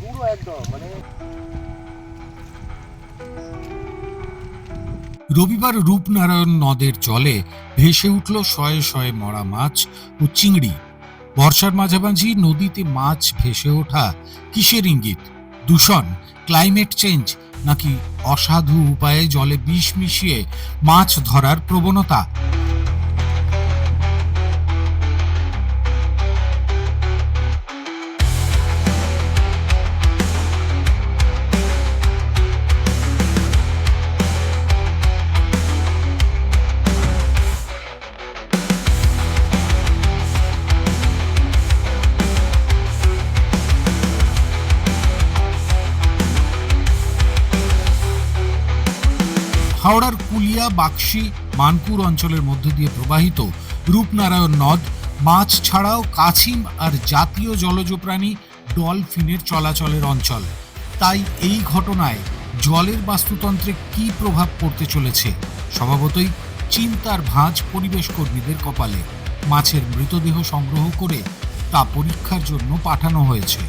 পুরো একদম মানে রবিবার রূপনারায়ণ নদের জলে ভেসে উঠল শয়ে শয়ে মরা মাছ ও চিংড়ি। বর্ষার মাঝামাঝি নদীতে মাছ ভেসে ওঠা কিসের ইঙ্গিত? দূষণ ক্লাইমেট চেঞ্জ নাকি অসাধু উপায়ে জলে বিষ মিশিয়ে মাছ ধরার প্রবণতা? হাওড়ার কুলিয়া, বাক্সি মানপুর অঞ্চলের মধ্য দিয়ে প্রবাহিত রূপনারায়ণ নদ, মাছ ছাড়াও কাছিম আর জাতীয় জলজ প্রাণী ডলফিনের চলাচলের অঞ্চল। তাই এই ঘটনায় জলের বাস্তুতন্ত্রে কী প্রভাব পড়তে চলেছে? স্বভাবতই চিন্তার ভাঁজ পরিবেশ কর্মীদের কপালে। মাছের মৃতদেহ সংগ্রহ করে তা পরীক্ষার জন্য পাঠানো হয়েছে।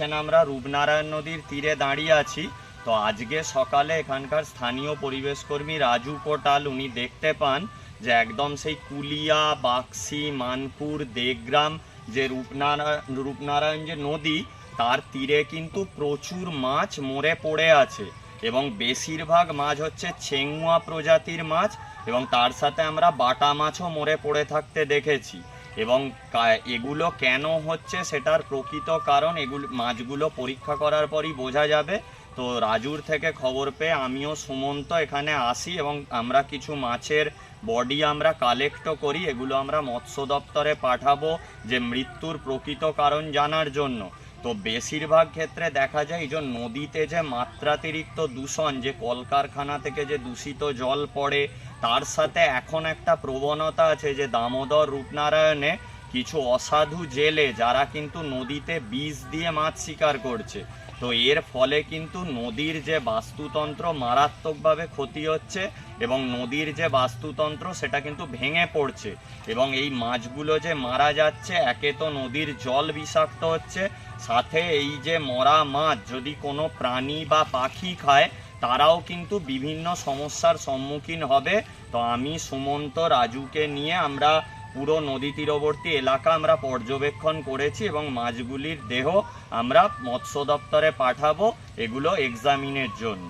দেখছেন আমরা রূপনারায়ণ নদীর তীরে দাঁড়িয়ে আছি। তো আজকে সকালে এখানকার স্থানীয় পরিবেশ কর্মী রাজু কোটাল উনি দেখতে পান যে একদম সেই কুলিয়া, বাক্সি, মানপুর দেগ্রাম যে রূপনারায়ণ রূপনারায়ণ যে নদী, তার তীরে কিন্তু প্রচুর মাছ মরে পড়ে আছে এবং বেশিরভাগ মাছ হচ্ছে চেঙ্গুয়া প্রজাতির মাছ এবং তার সাথে আমরা বাটা মাছও মরে পড়ে থাকতে দেখেছি। এবং এগুলো কেন হচ্ছে সেটার প্রকৃত কারণ, এগুলো, মাছগুলো পরীক্ষা করার পরই বোঝা যাবে। তো রাজুর থেকে খবর পেয়ে আমিও সুমন্ত এখানে আসি এবং আমরা কিছু মাছের বডি আমরা কালেক্টও করি, এগুলো আমরা মৎস্য দপ্তরে পাঠাবো যে মৃত্যুর প্রকৃত কারণ জানার জন্য। তো বেশিরভাগ ক্ষেত্রে দেখা যায় যে নদীতে যে মাত্রাতিরিক্ত দূষণ, যে কলকারখানা থেকে যে দূষিত জল পড়ে, তার সাথে এখন একটা প্রবণতা আছে যে দামোদর রূপনারায়ণে কিছু অসাধু জেলে যারা কিন্তু নদীতে বিষ দিয়ে মাছ শিকার করছে। তো এর ফলে কিন্তু নদীর যে বাস্তুতন্ত্র মারাত্মকভাবে ক্ষতি হচ্ছে এবং নদীর যে বাস্তুতন্ত্র সেটা কিন্তু ভেঙে পড়ছে এবং এই মাছগুলো যে মারা যাচ্ছে, একে তো নদীর জল বিষাক্ত হচ্ছে, সাথে এই যে মরা মাছ যদি কোনো প্রাণী বা পাখি খায়, তারাও কিন্তু বিভিন্ন সমস্যার সম্মুখীন হবে। তো আমি সুমন্ত রাজুকে নিয়ে আমরা পুরো নদী তীরবর্তী এলাকা আমরা পর্যবেক্ষণ করেছি এবং মাছগুলির দেহ আমরা মৎস্য দপ্তরে পাঠাবো এগুলো এক্সামিনের জন্য।